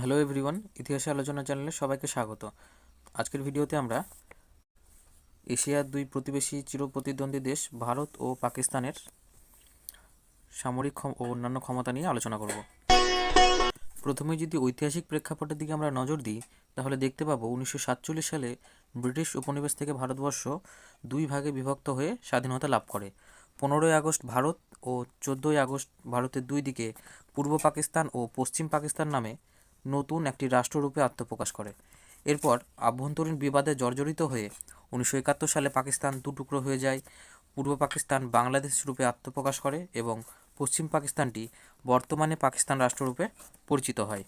Hello everyone, ইতিহাসে আলোচনা চ্যানেলে সবাইকে স্বাগত। আজকের ভিডিওতে আমরা এশিয়ার দুই প্রতিবেশী চিরপ্রতিদ্বন্দ্বী দেশ ভারত ও পাকিস্তানের সামরিক ও অন্যান্য ক্ষমতা নিয়ে আলোচনা করব। প্রথমে যদি ঐতিহাসিক প্রেক্ষাপটের দিকে আমরা নজর দিই, তাহলে দেখতে পাবো উনিশশো সাতচল্লিশ সালে ব্রিটিশ উপনিবেশ থেকে ভারতবর্ষ দুই ভাগে বিভক্ত হয়ে স্বাধীনতা লাভ করে। পনেরোই আগস্ট ভারত ও চোদ্দোই আগস্ট ভারতের দুই দিকে পূর্ব পাকিস্তান ও পশ্চিম পাকিস্তান নামে নতুন একটি রাষ্ট্ররূপে আত্মপ্রকাশ করে। এরপর আভ্যন্তরীণ বিবাদে জর্জরিত হয়ে উনিশশো একাত্তর সালে পাকিস্তান দু টুকরো হয়ে যায়। পূর্ব পাকিস্তান বাংলাদেশ রূপে আত্মপ্রকাশ করে এবং পশ্চিম পাকিস্তানটি বর্তমানে পাকিস্তান রাষ্ট্ররূপে পরিচিত হয়।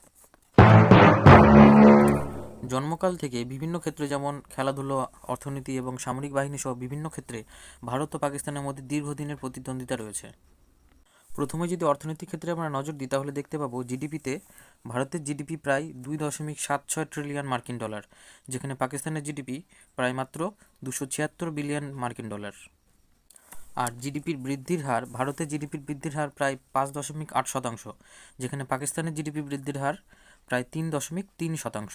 জন্মকাল থেকে বিভিন্ন ক্ষেত্রে যেমন খেলাধুলো, অর্থনীতি এবং সামরিক বাহিনী সহ বিভিন্ন ক্ষেত্রে ভারত ও পাকিস্তানের মধ্যে দীর্ঘদিনের প্রতিদ্বন্দ্বিতা রয়েছে। প্রথমে যদি অর্থনৈতিক ক্ষেত্রে আমরা নজর দিই, তাহলে দেখতে পাবো জিডিপিতে ভারতের জিডিপি প্রায় দুই দশমিক সাত ছয় ট্রিলিয়ন মার্কিন ডলার যেখানে পাকিস্তানের জিডিপি প্রায় মাত্র দুশো ছিয়াত্তর বিলিয়ন মার্কিন ডলার আর জিডিপির বৃদ্ধির হার, ভারতের জিডিপির বৃদ্ধির হার প্রায় পাঁচ দশমিক আট শতাংশ, যেখানে পাকিস্তানের জিডিপি বৃদ্ধির হার প্রায় তিন দশমিক তিন শতাংশ।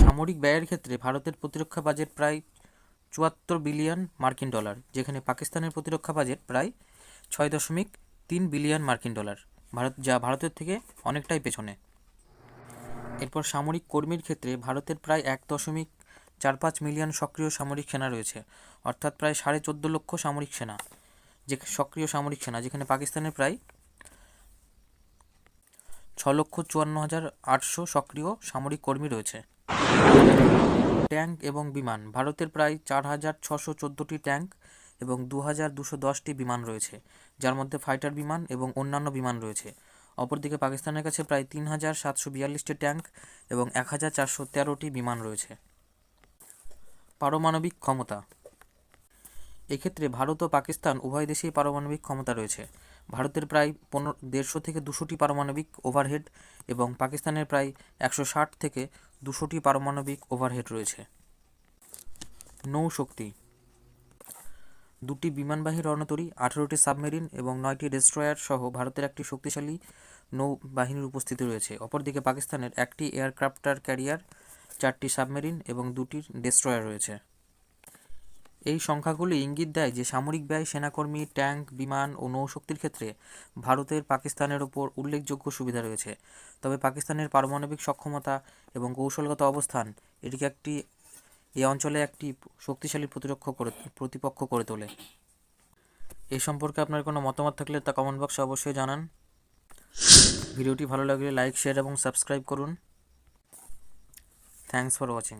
সামরিক ব্যয়ের ক্ষেত্রে ভারতের প্রতিরক্ষা বাজেট প্রায় চুয়াত্তর বিলিয়ন মার্কিন ডলার যেখানে পাকিস্তানের প্রতিরক্ষা বাজেট প্রায় ছয় দশমিক তিন বিলিয়ন মার্কিন ডলার। ভারত যা ভারতের থেকে অনেকটাই পেছনে। এরপর সামরিক কর্মীর ক্ষেত্রে ভারতের প্রায় এক দশমিক চার পাঁচ মিলিয়ন সক্রিয় সামরিক সেনা রয়েছে, অর্থাৎ প্রায় সাড়ে চোদ্দ লক্ষ সামরিক সেনা, যে সক্রিয় সামরিক সেনা, যেখানে পাকিস্তানের প্রায় ছ লক্ষ চুয়ান্ন হাজার আটশো সক্রিয় সামরিক কর্মী রয়েছে। ট্যাঙ্ক এবং বিমান, ভারতের প্রায় চার হাজার ছশো চোদ্দোটি ট্যাঙ্ক এবং দু হাজার দুশো দশটি বিমান রয়েছে, যার মধ্যে ফাইটার বিমান এবং অন্যান্য বিমান রয়েছে। অপরদিকে পাকিস্তানের কাছে প্রায় তিন হাজার সাতশো বিয়াল্লিশটি ট্যাঙ্ক এবং এক হাজার চারশো তেরোটি বিমান রয়েছে। পারমাণবিক ক্ষমতা। এক্ষেত্রে ভারত ও পাকিস্তান উভয় দেশেই পারমাণবিক ক্ষমতা রয়েছে। ভারতের প্রায় পনেরো, দেড়শো থেকে দুশোটি পারমাণবিক ওভারহেড এবং পাকিস্তানের প্রায় একশো ষাট থেকে দুশোটি পারমাণবিক ওভারহেড রয়েছে। নৌশক্তি। দুটি বিমানবাহী রণতরী, আঠেরোটি সাবমেরিন এবং নয়টি ডেস্ট্রয়ার সহ ভারতের একটি শক্তিশালী নৌবাহিনীর উপস্থিতি রয়েছে। অপরদিকে পাকিস্তানের একটি এয়ারক্রাফটার ক্যারিয়ার, চারটি সাবমেরিন এবং দুটি ডেস্ট্রয়ার রয়েছে। এই সংখ্যাগুলি ইঙ্গিত দেয় যে সামরিক ব্যয়, সেনাকর্মী, ট্যাঙ্ক, বিমান ও নৌশক্তির ক্ষেত্রে ভারতের পাকিস্তানের ওপর উল্লেখযোগ্য সুবিধা রয়েছে। তবে পাকিস্তানের পারমাণবিক সক্ষমতা এবং কৌশলগত অবস্থান এটিকে একটি এই অঞ্চলে একটি শক্তিশালী প্রতিরক্ষ করে, প্রতিপক্ষ করে তোলে। এই সম্পর্কে আপনার কোনো মতামত থাকলে তা কমেন্ট বক্সে অবশ্যই জানান। ভিডিওটি ভালো লাগলে লাইক শেয়ার এবং সাবস্ক্রাইব করুন। Thanks for watching